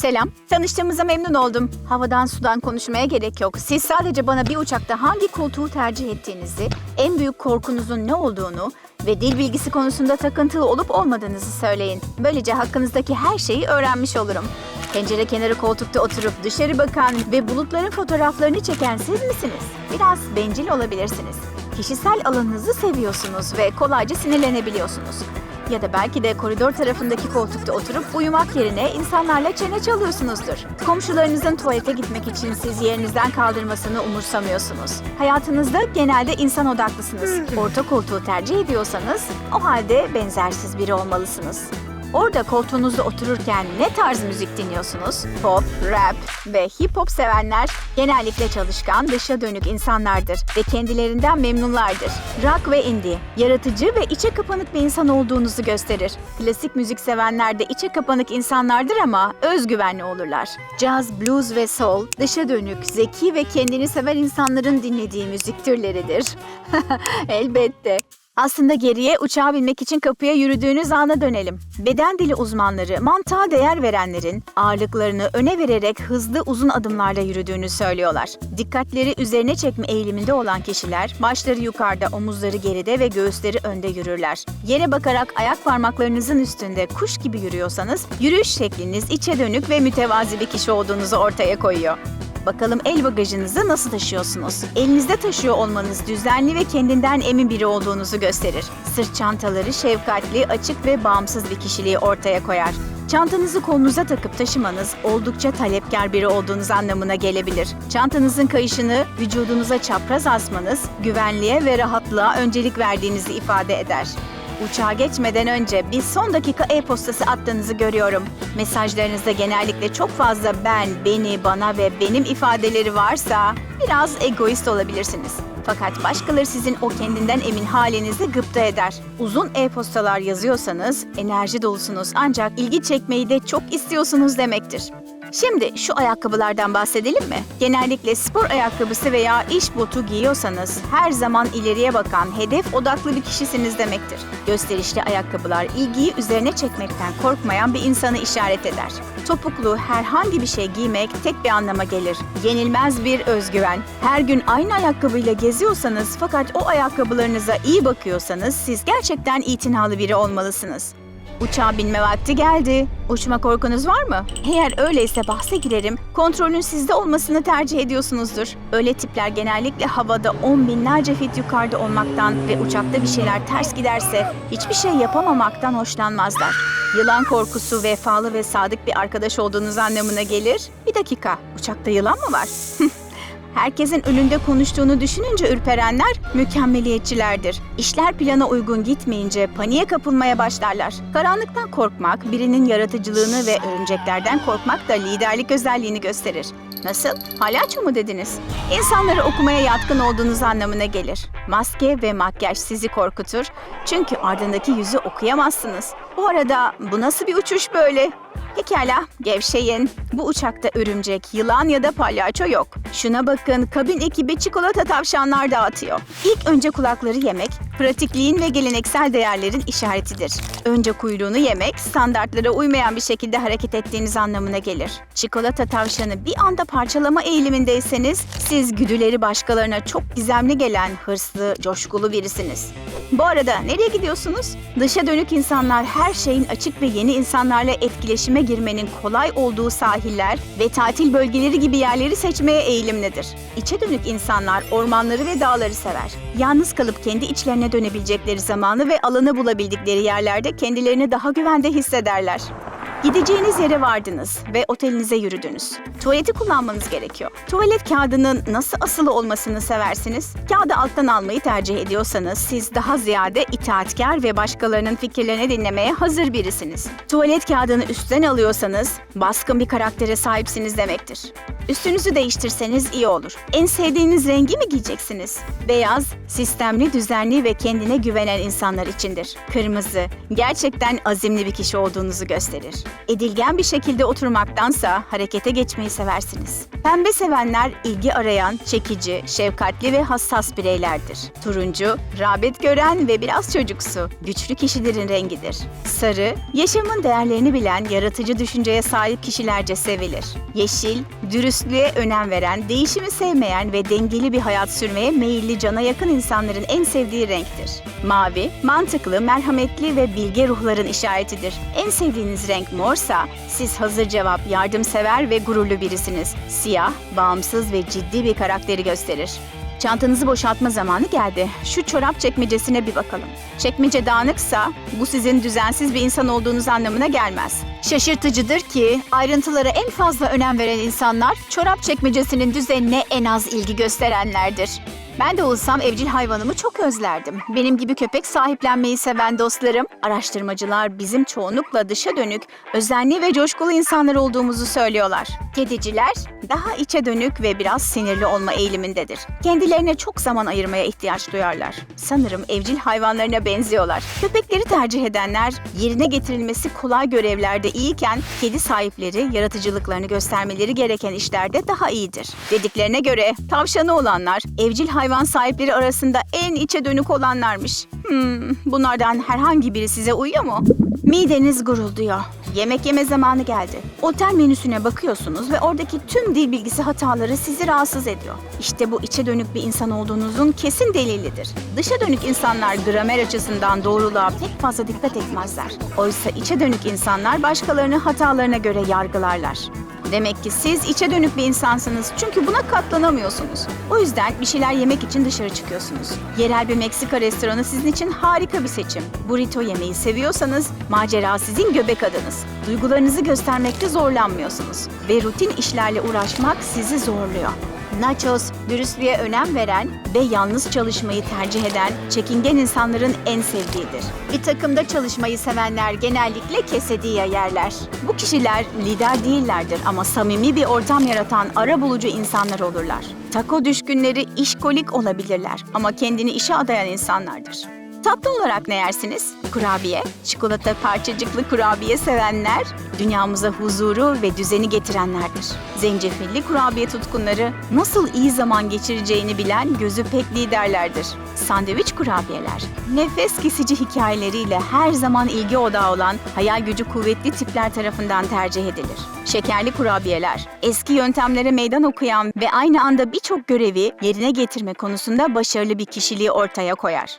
Selam. Tanıştığımıza memnun oldum. Havadan sudan konuşmaya gerek yok. Siz sadece bana bir uçakta hangi koltuğu tercih ettiğinizi, en büyük korkunuzun ne olduğunu ve dil bilgisi konusunda takıntılı olup olmadığınızı söyleyin. Böylece hakkınızdaki her şeyi öğrenmiş olurum. Pencere kenarı koltukta oturup dışarı bakan ve bulutların fotoğraflarını çeken siz misiniz? Biraz bencil olabilirsiniz. Kişisel alanınızı seviyorsunuz ve kolayca sinirlenebiliyorsunuz. Ya da belki de koridor tarafındaki koltukta oturup uyumak yerine insanlarla çene çalıyorsunuzdur. Komşularınızın tuvalete gitmek için siz yerinizden kaldırmasını umursamıyorsunuz. Hayatınızda genelde insan odaklısınız. Orta koltuğu tercih ediyorsanız o halde benzersiz biri olmalısınız. Orada koltuğunuzda otururken ne tarz müzik dinliyorsunuz? Pop, rap ve hip hop sevenler genellikle çalışkan, dışa dönük insanlardır ve kendilerinden memnunlardır. Rock ve indie, yaratıcı ve içe kapanık bir insan olduğunuzu gösterir. Klasik müzik sevenler de içe kapanık insanlardır ama özgüvenli olurlar. Jazz, blues ve soul, dışa dönük, zeki ve kendini seven insanların dinlediği müzik türleridir. Elbette. Aslında geriye uçağa binmek için kapıya yürüdüğünüz ana dönelim. Beden dili uzmanları mantığa değer verenlerin ağırlıklarını öne vererek hızlı uzun adımlarla yürüdüğünü söylüyorlar. Dikkatleri üzerine çekme eğiliminde olan kişiler başları yukarıda, omuzları geride ve göğüsleri önde yürürler. Yere bakarak ayak parmaklarınızın üstünde kuş gibi yürüyorsanız yürüyüş şekliniz içe dönük ve mütevazi bir kişi olduğunuzu ortaya koyuyor. Bakalım el bagajınızı nasıl taşıyorsunuz? Elinizde taşıyor olmanız düzenli ve kendinden emin biri olduğunuzu gösterir. Sırt çantaları şefkatli, açık ve bağımsız bir kişiliği ortaya koyar. Çantanızı kolunuza takıp taşımanız oldukça talepkar biri olduğunuz anlamına gelebilir. Çantanızın kayışını vücudunuza çapraz asmanız güvenliğe ve rahatlığa öncelik verdiğinizi ifade eder. Uçağa geçmeden önce bir son dakika e-postası attığınızı görüyorum. Mesajlarınızda genellikle çok fazla ben, beni, bana ve benim ifadeleri varsa biraz egoist olabilirsiniz. Fakat başkaları sizin o kendinden emin halinizi gıpta eder. Uzun e-postalar yazıyorsanız enerji dolusunuz ancak ilgi çekmeyi de çok istiyorsunuz demektir. Şimdi şu ayakkabılardan bahsedelim mi? Genellikle spor ayakkabısı veya iş botu giyiyorsanız her zaman ileriye bakan, hedef odaklı bir kişisiniz demektir. Gösterişli ayakkabılar ilgiyi üzerine çekmekten korkmayan bir insanı işaret eder. Topuklu herhangi bir şey giymek tek bir anlama gelir. Yenilmez bir özgüven. Her gün aynı ayakkabıyla geziyorsanız fakat o ayakkabılarınıza iyi bakıyorsanız siz gerçekten itinalı biri olmalısınız. Uçağa binme vakti geldi. Uçma korkunuz var mı? Eğer öyleyse bahse girerim. Kontrolün sizde olmasını tercih ediyorsunuzdur. Öyle tipler genellikle havada on binlerce fit yukarıda olmaktan ve uçakta bir şeyler ters giderse hiçbir şey yapamamaktan hoşlanmazlar. Yılan korkusu vefalı ve sadık bir arkadaş olduğunuz anlamına gelir. Bir dakika, uçakta yılan mı var? Herkesin önünde konuştuğunu düşününce ürperenler mükemmeliyetçilerdir. İşler plana uygun gitmeyince paniğe kapılmaya başlarlar. Karanlıktan korkmak, birinin yaratıcılığını ve örümceklerden korkmak da liderlik özelliğini gösterir. Nasıl? Palyaço mu dediniz? İnsanları okumaya yatkın olduğunuz anlamına gelir. Maske ve makyaj sizi korkutur. Çünkü ardındaki yüzü okuyamazsınız. Bu arada bu nasıl bir uçuş böyle? Pekala, gevşeyin. Bu uçakta örümcek, yılan ya da palyaço yok. Şuna bakın, kabin ekibi çikolata tavşanlar dağıtıyor. İlk önce kulakları yemek, pratikliğin ve geleneksel değerlerin işaretidir. Önce kuyruğunu yemek, standartlara uymayan bir şekilde hareket ettiğiniz anlamına gelir. Çikolata tavşanı bir anda parçalama eğilimindeyseniz, siz güdüleri başkalarına çok gizemli gelen hırslı, coşkulu birisiniz. Bu arada nereye gidiyorsunuz? Dışa dönük insanlar her şeyin açık ve yeni insanlarla etkileşime girmenin kolay olduğu sahiller ve tatil bölgeleri gibi yerleri seçmeye eğilimlidir. İçe dönük insanlar ormanları ve dağları sever. Yalnız kalıp kendi içlerine dönebilecekleri zamanı ve alanı bulabildikleri yerlerde kendilerini daha güvende hissederler. Gideceğiniz yere vardınız ve otelinize yürüdünüz. Tuvaleti kullanmanız gerekiyor. Tuvalet kağıdının nasıl asılı olmasını seversiniz? Kağıdı alttan almayı tercih ediyorsanız siz daha ziyade itaatkar ve başkalarının fikirlerini dinlemeye hazır birisiniz. Tuvalet kağıdını üstten alıyorsanız baskın bir karaktere sahipsiniz demektir. Üstünüzü değiştirseniz iyi olur. En sevdiğiniz rengi mi giyeceksiniz? Beyaz, sistemli, düzenli ve kendine güvenen insanlar içindir. Kırmızı, gerçekten azimli bir kişi olduğunuzu gösterir. Edilgen bir şekilde oturmaktansa harekete geçmeyi seversiniz. Pembe sevenler ilgi arayan, çekici, şefkatli ve hassas bireylerdir. Turuncu, rağbet gören ve biraz çocuksu, güçlü kişilerin rengidir. Sarı, yaşamın değerlerini bilen, yaratıcı düşünceye sahip kişilerce sevilir. Yeşil, dürüstlüğe önem veren, değişimi sevmeyen ve dengeli bir hayat sürmeye meyilli cana yakın insanların en sevdiği renktir. Mavi, mantıklı, merhametli ve bilge ruhların işaretidir. En sevdiğiniz renk morsa, siz hazır cevap, yardımsever ve gururlu birisiniz. Siyah, bağımsız ve ciddi bir karakteri gösterir. Çantanızı boşaltma zamanı geldi. Şu çorap çekmecesine bir bakalım. Çekmece dağınıksa bu sizin düzensiz bir insan olduğunuz anlamına gelmez. Şaşırtıcıdır ki ayrıntılara en fazla önem veren insanlar çorap çekmecesinin düzenine en az ilgi gösterenlerdir. Ben de olsam evcil hayvanımı çok özlerdim. Benim gibi köpek sahiplenmeyi seven dostlarım, araştırmacılar bizim çoğunlukla dışa dönük, özenli ve coşkulu insanlar olduğumuzu söylüyorlar. Kediciler daha içe dönük ve biraz sinirli olma eğilimindedir. Kendilerine çok zaman ayırmaya ihtiyaç duyarlar. Sanırım evcil hayvanlarına benziyorlar. Köpekleri tercih edenler yerine getirilmesi kolay görevlerde iyiyken kedi sahipleri yaratıcılıklarını göstermeleri gereken işlerde daha iyidir. Dediklerine göre tavşanı olanlar evcil hayvan sahipleri arasında en içe dönük olanlarmış. Hmm, bunlardan herhangi biri size uyuyor mu? Mideniz gurulduyor. Yemek yeme zamanı geldi. Otel menüsüne bakıyorsunuz ve oradaki tüm dil bilgisi hataları sizi rahatsız ediyor. İşte bu içe dönük bir insan olduğunuzun kesin delilidir. Dışa dönük insanlar gramer açısından doğruluğa pek fazla dikkat etmezler. Oysa içe dönük insanlar başkalarını hatalarına göre yargılarlar. Demek ki siz içe dönük bir insansınız çünkü buna katlanamıyorsunuz. O yüzden bir şeyler yemek için dışarı çıkıyorsunuz. Yerel bir Meksika restoranı sizin için harika bir seçim. Burrito yemeyi seviyorsanız macera sizin göbek adınız. Duygularınızı göstermekte zorlanmıyorsunuz. Ve rutin işlerle uğraşmak sizi zorluyor. Nachos, dürüstlüğe önem veren ve yalnız çalışmayı tercih eden çekingen insanların en sevdiğidir. Bir takımda çalışmayı sevenler genellikle kesediye yerler. Bu kişiler lider değillerdir ama samimi bir ortam yaratan ara bulucu insanlar olurlar. Taco düşkünleri işkolik olabilirler ama kendini işe adayan insanlardır. Tatlı olarak ne yersiniz? Kurabiye, çikolata parçacıklı kurabiye sevenler, dünyamıza huzuru ve düzeni getirenlerdir. Zencefilli kurabiye tutkunları nasıl iyi zaman geçireceğini bilen gözü pek liderlerdir. Sandviç kurabiyeler, nefes kesici hikayeleriyle her zaman ilgi odağı olan hayal gücü kuvvetli tipler tarafından tercih edilir. Şekerli kurabiyeler, eski yöntemlere meydan okuyan ve aynı anda birçok görevi yerine getirme konusunda başarılı bir kişiliği ortaya koyar.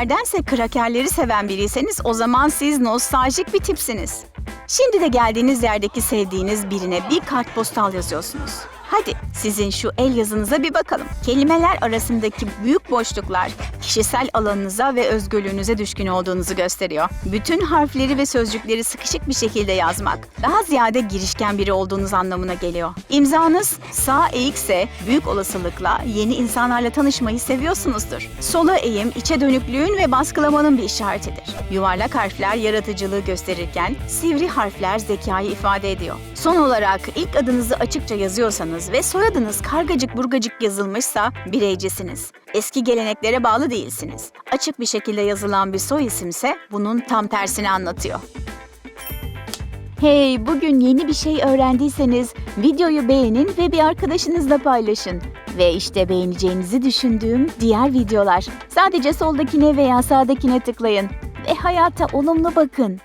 Kurabiyelerdense krakerleri seven biriyseniz o zaman siz nostaljik bir tipsiniz. Şimdi de geldiğiniz yerdeki sevdiğiniz birine bir kartpostal yazıyorsunuz. Hadi sizin şu el yazınıza bir bakalım. Kelimeler arasındaki büyük boşluklar kişisel alanınıza ve özgürlüğünüze düşkün olduğunuzu gösteriyor. Bütün harfleri ve sözcükleri sıkışık bir şekilde yazmak daha ziyade girişken biri olduğunuz anlamına geliyor. İmzanız sağ eğikse büyük olasılıkla yeni insanlarla tanışmayı seviyorsunuzdur. Sola eğim içe dönüklüğün ve baskılamanın bir işaretidir. Yuvarlak harfler yaratıcılığı gösterirken sivri harfler zekayı ifade ediyor. Son olarak ilk adınızı açıkça yazıyorsanız ve soyadınız kargacık burgacık yazılmışsa bireycisiniz. Eski geleneklere bağlı değilsiniz. Açık bir şekilde yazılan bir soy isimse bunun tam tersini anlatıyor. Hey, bugün yeni bir şey öğrendiyseniz videoyu beğenin ve bir arkadaşınızla paylaşın. Ve işte beğeneceğinizi düşündüğüm diğer videolar. Sadece soldakine veya sağdakine tıklayın ve hayata olumlu bakın.